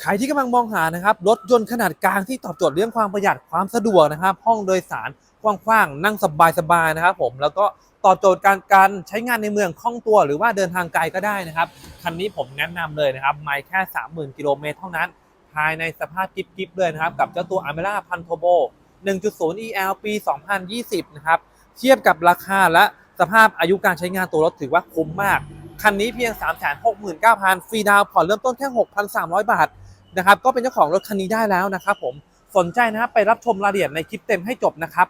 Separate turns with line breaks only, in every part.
ใครที่กำลังมองหานะครับรถยนต์ขนาดกลางที่ตอบโจทย์เรื่องความประหยัดความสะดวกนะครับ ห้องโดยสารกว้างๆนั่งสบายๆนะครับ ผมแล้วก็ตอบโจทย์การการใช้งานในเมืองคล่องตัวหรือว่าเดินทางไกลก็ได้นะครับคันนี้ผมแนะนำเลยนะครับไม่แค่ 30,000 กิโลเมตรเท่านั้น ภายในสภาพกิ๊บๆเลยนะครับ กับเจ้าตัวอ a m e r a p a n t o b o 1.0 EL ปี 2020 นะครับ เทียบกับราคาและสภาพอายุการใช้งานตัวรถถือว่าคุ้มมาก คันนี้เพียง 369,000 ฟรีดาวน์ผ่อนเริ่มต้นแค่ 6,300 บาท นะครับก็เป็นเจ้าของรถคันนี้ได้แล้วนะครับผมสนใจนะครับไปรับชมรายละเอียดในคลิปเต็มให้จบนะครับ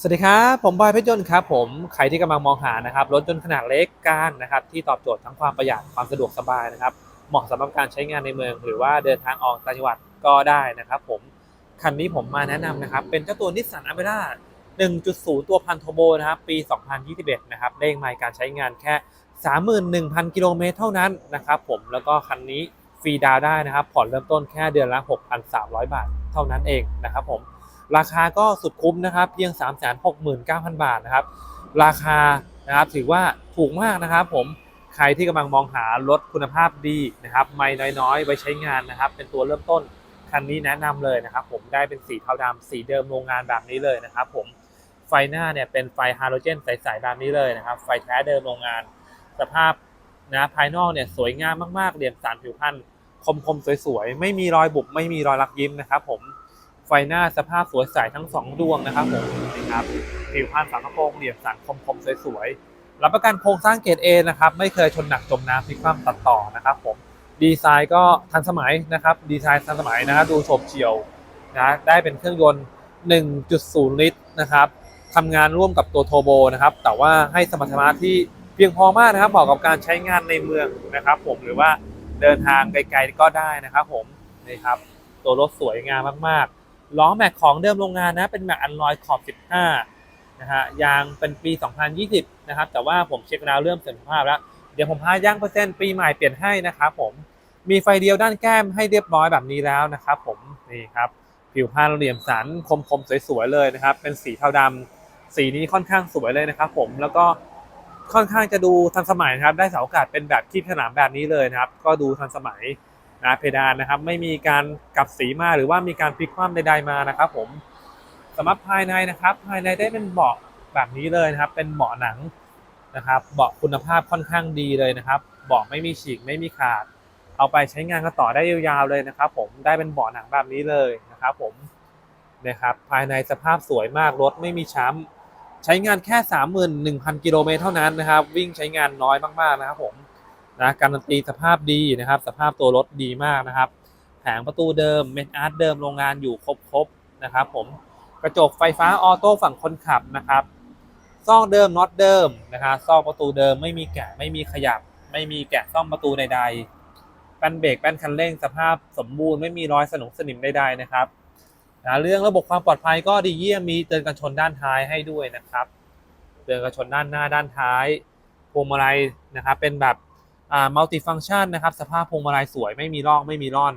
สวัสดีครับผมบอยเพชรยนต์ครับผมใครที่กำลังมองหานะครับรถยนต์ขนาดเล็กกลางนะครับที่ตอบโจทย์ทั้งความประหยัดความสะดวกสบายนะครับเหมาะสำหรับการใช้งานในเมือง หรือว่าเดินทางออกต่างจังหวัดก็ได้นะครับผมคันนี้ผมมาแนะนำนะครับเป็นเจ้าตัวนิสสันอเมร่า1.0 ตัวพันโทโบนะครับปี 2021 นะครับเลขไมล์การใช้งานแค่ 31,000 กิโลเมตรเท่านั้นนะครับผมแล้วก็คันนี้ ฟรีดาวได้นะครับ ผ่อนเริ่มต้นแค่เดือนละ 6,300 บาทเท่านั้นเองนะครับผมราคาก็สุดคุ้มนะครับ เพียง 369,000 บาทนะครับ ราคานะครับถือว่าถูกมากนะครับผมใครที่กำลังมองหารถคุณภาพดีนะครับไม่น้อยๆไว้ใช้งานนะครับ เป็นตัวเริ่มต้นคันนี้แนะนำเลยนะครับ ผมได้เป็นสีเทาดำสีเดิมโรงงานแบบนี้เลยนะครับ ผมไฟหน้าเนี่ยเป็นไฟฮาโลเจนใสๆแบบนี้เลยนะครับ ไฟแท้เดิมโรงงาน สภาพนะภายนอกเนี่ยสวยงามมากๆเหลี่ยมสันผิวพรรณ คมๆสวยๆ ไม่มีรอยบุบไม่มีรอยรักยิ้มนะครับ ผมไฟหน้าสภาพสวยใสทั้งสองดวงนะครับผมนะครับผิวพรรณฝากระโปรงเหลี่ยมสันคมๆสวยๆรับประกันโครงสร้างเกรด A นะครับไม่เคยชนหนักจมน้ำพลิกคว่ำตัดต่อนะครับผมดีไซน์ก็ทันสมัยนะครับ ดีไซน์ทันสมัยนะครับดูโฉบเฉี่ยวนะได้เป็นเครื่องยนต์ 1.0 ลิตรนะครับทำงานร่วมกับตัวโทโบนะครับ แต่ว่าให้สมรรถนะที่เพียงพอมากนะครับเหมาะกับการใช้งานในเมืองนะครับ ผมหรือว่า เดินทางไกลๆก็ได้นะครับผมนี่ครับ ตัวรถสวยงามมากๆ ล้อแม็กของเดิมโรงงานนะเป็นแม็กอันลอยขอบ 15 นะฮะยางเป็นปี 2020 นะครับ แต่ว่าผมเช็คแล้วเริ่มเสื่อมสภาพแล้ว เดี๋ยวผมพาย่างเปอร์เซ็นต์ปีใหม่เปลี่ยนให้นะครับผมมีไฟเดียวด้านแก้มให้เรียบร้อยแบบนี้แล้วนะครับผมนี่ครับผิวพรรณเหลี่ยมสันคมๆสวยๆเลยนะครับ เป็นสีเทาดำสีนี้ค่อนข้างสวยเลยนะครับผมแล้วก็ ค่อนข้างจะดูทันสมัยนะครับ ได้เสาอากาศเป็นแบบคีบสนามแบบนี้เลยนะครับ ก็ดูทันสมัยนะเพดานนะครับ ไม่มีการกลับสีมาหรือว่ามีการพลิกคว่ำใดๆมานะครับ ผมสำหรับภายในนะครับ ภายในได้เป็นเบาะแบบนี้เลยนะครับ เป็นเบาะหนังนะครับ เบาะคุณภาพค่อนข้างดีเลยนะครับ เบาะไม่มีฉีกไม่มีขาด เอาไปใช้งานกันต่อได้ยาวๆเลยนะครับ ผมได้เป็นเบาะหนังแบบนี้เลยนะครับ ผมนะครับ ภายในสภาพสวยมากรถไม่มีช้ำ ใช้งานแค่ 31,000 กิโลเมตรเท่านั้นนะครับ วิ่งใช้งานน้อยมากๆนะครับผมนะการันตีสภาพดีนะครับ สภาพตัวรถดีมากนะครับ แผงประตูเดิมเมนอาร์ตเดิมโรงงานอยู่ครบๆนะครับผมกระจกไฟฟ้าออโต้ฝั่งคนขับนะครับซองเดิมน็อตเดิมนะครับซองประตูเดิมไม่มีแกะไม่มีขยับ ไม่มีแกะซ่อมประตูใดๆแป้นเบรกแป้นคันเร่งสภาพสมบูรณ์ไม่มีรอยสนุกสนิมใดๆนะครับ นะเรื่องระบบความปลอดภัยก็ดีเยี่ยมมีเตือนกันชนด้านท้ายให้ด้วยนะครับเตือนกันชนด้านหน้าด้านท้ายพวงมาลัยนะครับเป็นแบบอ่ามัลติฟัง c t ชันนะครับสภาพพวงมาลัยสวยไม่มีร่องไม่มีร่อน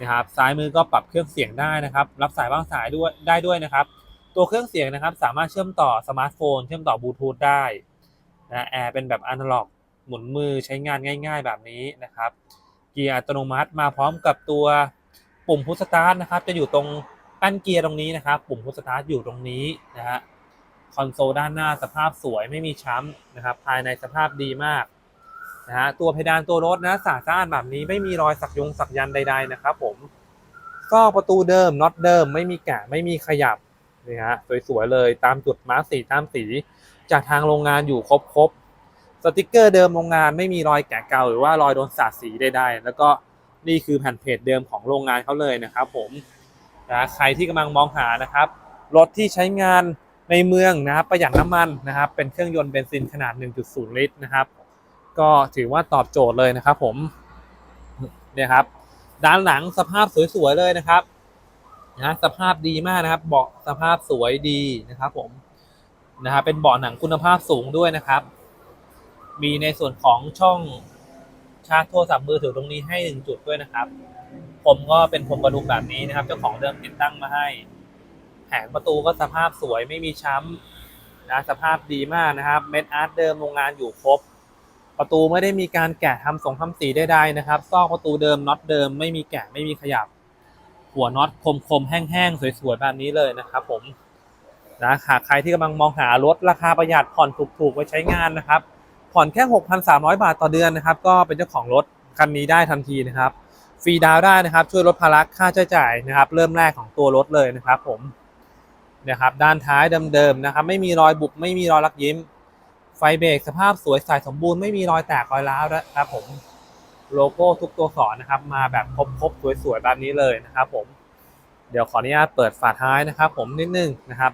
นะครับซ้ายมือก็ปรับเครื่องเสียงได้นะครับ รับสายวางสายด้วยได้ด้วยนะครับ ตัวเครื่องเสียงนะครับสามารถเชื่อมต่อสมาร์ทโฟน เชื่อมต่อบลูทูธได้นะแอร์เป็นแบบอนาล็อกหมุนมือใช้งานง่ายๆแบบนี้นะครับ เกียร์อัตโนมัติมาพร้อมกับตัวปุ่มพุชสตาร์ทนะครับ จะอยู่ตรง ป้นเกียร์ตรงนี้นะครับปุ่มพุชสตาร์ทอยู่ตรงนี้นะฮะคอนโซลด้านหน้าสภาพสวยไม่มีช้ำนะครับ ภายในสภาพดีมากนะฮะตัวเพดานตัวรถนะสะอาดแบบนี้ไม่มีรอยสักยงสักยันใด ๆนะครับ ผมซอกประตูเดิมน็อตเดิม ไม่มีแกะไม่มีขยับนี่ฮะสวยๆเลยตามจุดมาร์กสีตามสี จากทางโรงงานอยู่ครบๆสติกเกอร์เดิมโรงงานไม่มีรอยแกะเก่าหรือว่ารอยโดนสาดสีใดๆแล้วก็นี่คือแผ่นเพจเดิมของโรงงานเขาเลยนะครับผม นะใครที่กำลังมองหานะครับ รถที่ใช้งานในเมืองนะครับประหยัดน้ำมันนะครับ เป็นเครื่องยนต์เบนซินขนาด 1.0 ลิตรนะครับ ก็ถือว่าตอบโจทย์เลยนะครับ ผมเนี่ยครับ ด้านหลังสภาพสวยๆเลยนะครับนะสภาพดีมากนะครับ เบาะสภาพสวยดีนะครับ ผมนะครับเป็นเบาะหนังคุณภาพสูงด้วยนะครับ มีในส่วนของช่องชาร์จโทรศัพท์มือถือตรงนี้ให้หนึ่งจุดด้วยนะครับ มก็เป็นพรมกระดุมแบบนี้นะครับ เจ้าของเดิมติดตั้งมาให้ แผงประตูก็สภาพสวยไม่มีช้ำนะสภาพดีมากนะครับ เม็ดอาร์ตเดิมโรงงานอยู่ครบ ประตูไม่ได้มีการแกะทำสงทำสีใดๆนะครับซอกประตูเดิมน็อตเดิมไม่มีแกะไม่มีขยับ หัวน็อตคมๆแห้งๆสวยๆแบบนี้เลยนะครับ ผมนะหากใครที่กำลังมองหารถราคาประหยัดผ่อนถูกๆไว้ใช้งานนะครับ ผ่อนแค่ 6,300 บาทต่อเดือนนะครับ ก็เป็นเจ้าของรถคันนี้ได้ทันทีนะครับ ฟรีดาวได้นะครับ ช่วยลดภาระค่าใช้จ่ายนะครับ เริ่มแรกของตัวรถเลยนะครับผมนะครับด้านท้ายเดิมๆนะครับ ไม่มีรอยบุบไม่มีรอยลักยิ้ม ไฟเบรกสภาพสวยใสสมบูรณ์ไม่มีรอยแตกรอยร้าวนะครับผมโลโก้ทุกตัวสอนนะครับ มาแบบครบๆสวยๆแบบนี้เลยนะครับ ผมเดี๋ยวขออนุญาตเปิดฝาท้ายนะครับ ผมนิดนึงนะครับ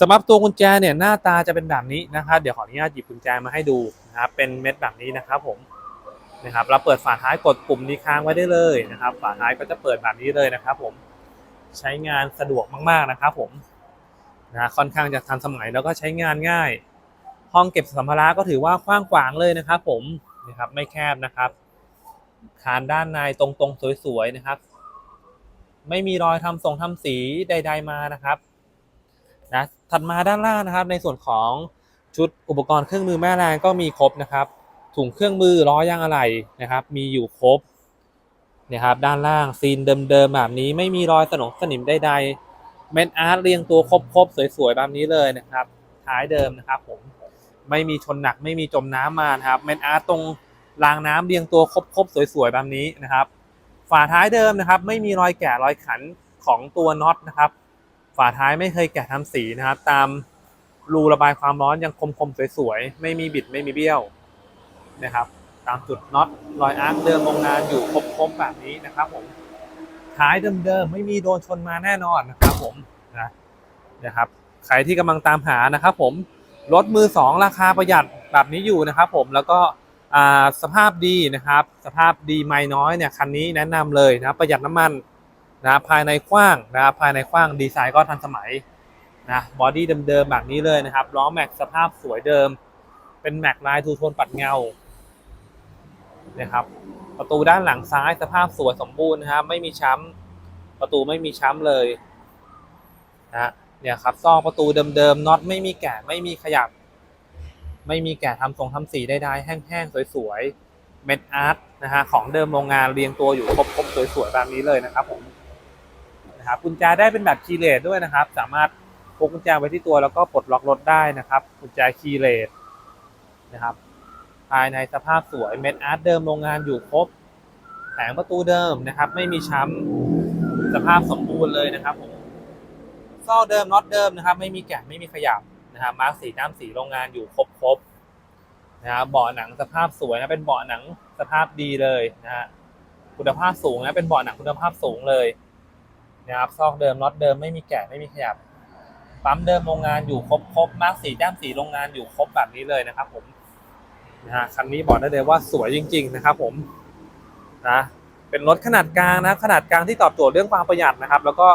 สำหรับตัวกุญแจเนี่ยหน้าตาจะเป็นแบบนี้นะครับ เดี๋ยวขออนุญาตหยิบกุญแจมาให้ดูนะครับเป็นเม็ดแบบนี้นะครับ ผม นะครับเราเปิดฝาท้ายกดปุ่มนี้ค้างไว้ได้เลยนะครับ ฝาท้ายก็จะเปิดแบบนี้เลยนะครับผมใช้งานสะดวกมากๆนะครับผมนะค่อนข้างจะทันสมัยแล้วก็ใช้งานง่าย ห้องเก็บสัมภาระก็ถือว่ากว้างขวางเลยนะครับ ผมนะครับไม่แคบนะครับ คานด้านในตรงๆสวยๆนะครับ ไม่มีรอยทำทรงทำสีใด ๆมานะครับนะถัดมาด้านล่างนะครับ ในส่วนของชุดอุปกรณ์เครื่องมือแม่แรงก็มีครบนะครับ ถุงเครื่องมือล้อยางอะไหล่นะครับ มีอยู่ครบนะครับด้านล่างซีนเดิมๆแบบนี้ไม่มีรอยสนองสนิมใดๆเม็ดอาร์ตเรียงตัวครบๆสวยๆแบบนี้เลยนะครับท้ายเดิมนะครับผมไม่มีชนหนักไม่มีจมน้ำมานะครับเม็ดอาร์ตตรงรางน้ำเรียงตัวครบๆสวยๆแบบนี้นะครับ ฝาท้ายเดิมนะครับ ไม่มีรอยแกะรอยขันของตัวน็อตนะครับ ฝาท้ายไม่เคยแกะทำสีนะครับ ตามรูระบายความร้อนยังคมๆสวยๆไม่มีบิดไม่มีเบี้ยว นะครับ ตามจุดน็อตรอยอาร์คเดิมโรงงานอยู่ครบๆแบบนี้นะครับผมท้ายเดิมๆไม่มีโดนชนมาแน่นอนนะครับผมนะนะครับใครที่กำลังตามหานะครับผมรถมือสองราคาประหยัดแบบนี้อยู่นะครับผมแล้วก็สภาพดีนะครับ สภาพดีไม่น้อยเนี่ยคันนี้แนะนำเลยนะประหยัดน้ำมันนะภายในกว้างนะภายในกว้างดีไซน์ก็ทันสมัยนะบอดี้เดิมๆแบบนี้เลยนะครับล้อแม็กสภาพสวยเดิม เป็นแม็กลายทูโทนปัดเงา นะครับประตูด้านหลังซ้ายสภาพสวยสมบูรณ์นะครับไม่มีช้ำประตูไม่มีช้ำเลยนะเนี่ยครับซอกประตูเดิมๆน็อตไม่มีแกะไม่มีขยับ ไม่มีแกะทำทรงทำสีใดๆแห้งๆสวยๆเม็ดอาร์ตนะฮะของเดิมโรงงานเรียงตัวอยู่ครบๆสวยๆแบบนี้เลยนะครับผมนะครับกุญแจได้เป็นแบบคีย์เลสด้วยนะครับ สามารถพกกุญแจไว้ที่ตัวแล้วก็ปลดล็อกรถได้นะครับกุญแจคีย์เลสนะครับายในสภาพสวยเม็ดอาร์ตเดิมโรงงานอยู่ครบแผงประตูเดิมนะครับ ไม่มีช้ำสภาพสมบูรณ์เลยนะครับผมซอกเดิมน็อตเดิมนะครับ ไม่มีแกะไม่มีขยับนะครับมาร์กสีน้ำสีโรงงานอยู่ครบครบนะครับเบาะหนังสภาพสวยนะเป็นเบาะหนังสภาพดีเลยนะฮะคุณภาพสูงนะเป็นเบาะหนังคุณภาพสูงเลยนะครับซอกเดิมน็อตเดิมไม่มีแกะไม่มีขยับปั๊มเดิมโรงงานอยู่ครบครบมาร์กสีด้ามสีโรงงานอยู่ครบแบบนี้เลยนะครับ ผม นะฮะคันนี้บอกได้เลยว่าสวยจริง ๆ นะครับ ผมนะเป็นรถขนาดกลางนะขนาดกลางที่ตอบโจทย์เรื่องความประหยัดนะครับ แล้วก็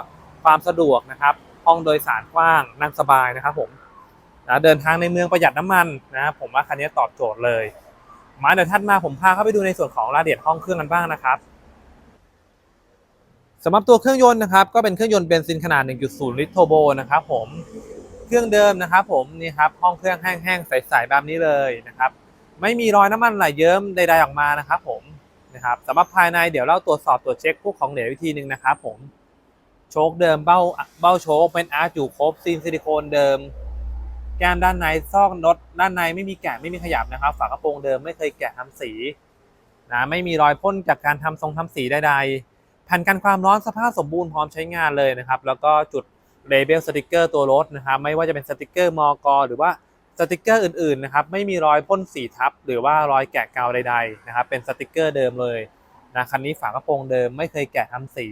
ความสะดวกนะครับ ห้องโดยสารกว้างนั่งสบายนะครับ ผมนะเดินทางในเมืองประหยัดน้ำมันนะผมว่าคันนี้ตอบโจทย์เลยมาเดี๋ยวท่านมาผมพาเข้าไปดูในส่วนของรายละเอียดห้องเครื่องกันบ้างนะครับสำหรับตัวเครื่องยนต์นะครับ ก็เป็นเครื่องยนต์เบนซินขนาด 1.0 ลิตรโทโบนะครับผมเครื่องเดิมนะครับ ผมนี่ครับห้องเครื่องแห้งๆใสๆแบบนี้เลยนะครับ ไม่มีรอยน้ำมันไหลเยิ้มใดๆออกมานะครับผมนะครับสำหรับภายในเดี๋ยวเราตรวจสอบตรวจเช็คพวกของเหลววิธีหนึ่งนะครับผมโชคเดิมเบ้าเบ้าโชคเป็นอาร์ตอยู่ครบซีนซิลิโคนเดิม แก้มด้านในซอกน็อตด้านในไม่มีแกะไม่มีขยับนะครับ ฝากระโปรงเดิมไม่เคยแกะทำสีนะไม่มีรอยพ่นจากการทำทรงทำสีใดๆแผ่นกันความร้อนสภาพสมบูรณ์พร้อมใช้งานเลยนะครับ แล้วก็จุดเลเบลสติกเกอร์ตัวรถนะครับ ไม่ว่าจะเป็นสติกเกอร์มอกหรือว่า สติกเกอร์อื่นๆนะครับไม่มีรอยพ่นสีทับ หรือว่ารอยแกะกาวใดๆนะครับเป็นสติกเกอร์เดิมเลยนะคันนี้ฝากระโปรงเดิมไม่เคยแกะทำสี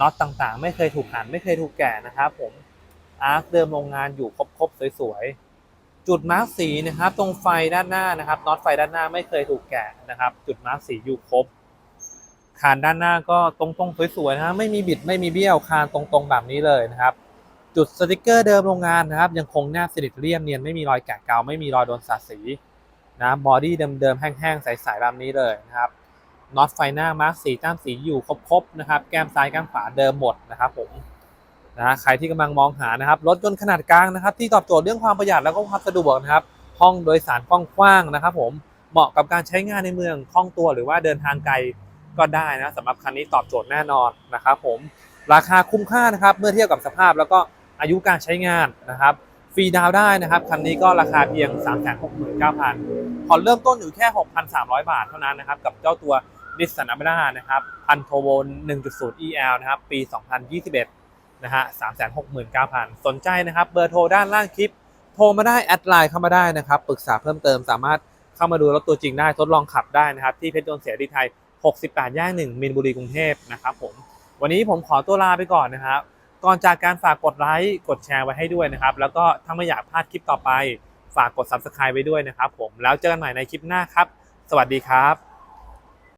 น็อตต่างๆ ไม่เคยถูกหันไม่เคยถูกแกะนะครับผมอาร์คเดิมโรงงานอยู่ครบๆสวยๆจุดมาร์กสีนะครับตรงไฟด้านหน้านะครับน็อตไฟด้านหน้าไม่เคยถูกแกะนะครับ จุดมาร์กสีอยู่ครบคานด้านหน้าก็ตรงๆสวยๆนะไม่มีบิดไม่มีเบี้ยวคานตรงๆแบบนี้เลยนะครับ จุดสติกเกอร์เดิมโรงงานนะครับ ยังคงแนบสนิทเรียบเนียนไม่มีรอยแกะเกาไม่มีรอยโดนสาดสีนะบอดี้เดิมๆแห้งๆใสๆแบบนี้เลยนะครับน็อตไฟหน้ามาร์กสีต้ามสีอยู่ครบๆนะครับ แก้มซ้ายแก้มขวาเดิมหมดนะครับผมนะใครที่กำลังมองหานะครับรถยนต์ขนาดกลางนะครับ ที่ตอบโจทย์เรื่องความประหยัดแล้วก็ความสะดวกนะครับ ห้องโดยสารกว้างๆนะครับ ผมเหมาะกับการใช้งานในเมืองคล่องตัวหรือว่าเดินทางไกลก็ได้นะสำหรับคันนี้ตอบโจทย์แน่นอนนะครับ ผมราคาคุ้มค่านะครับ เมื่อเทียบกับสภาพแล้วก็ อายุการใช้งานนะครับฟรีดาวได้นะครับคันนี้ก็ราคาเพียง 369,000ผ่อนเริ่มต้นอยู่แค่ 6,300 บาทเท่านั้นนะครับกับเจ้าตัวนิสสันอัมรานะครับพันโทโว1.0 EL นะครับปี 2021 นะฮะ 369,000 สนใจนะครับ เบอร์โทรด้านล่างคลิป โทรมาได้ แอดไลน์เข้ามาได้นะครับ ปรึกษาเพิ่มเติมสามารถเข้ามาดูรถตัวจริงได้ทดลองขับได้นะครับ ที่เพชรยนต์เสรีไทย 68 ย่าง 1 มินบุรีกรุงเทพนะครับผม วันนี้ผมขอตัวลาไปก่อนนะครับ ก่อนจากการฝากกดไลค์กดแชร์ไว้ให้ด้วยนะครับ แล้วก็ถ้าไม่อยากพลาดคลิปต่อไป ฝากกด Subscribe ไว้ด้วยนะครับผมแล้วเจอกันใหม่ในคลิปหน้าครับ สวัสดีครับ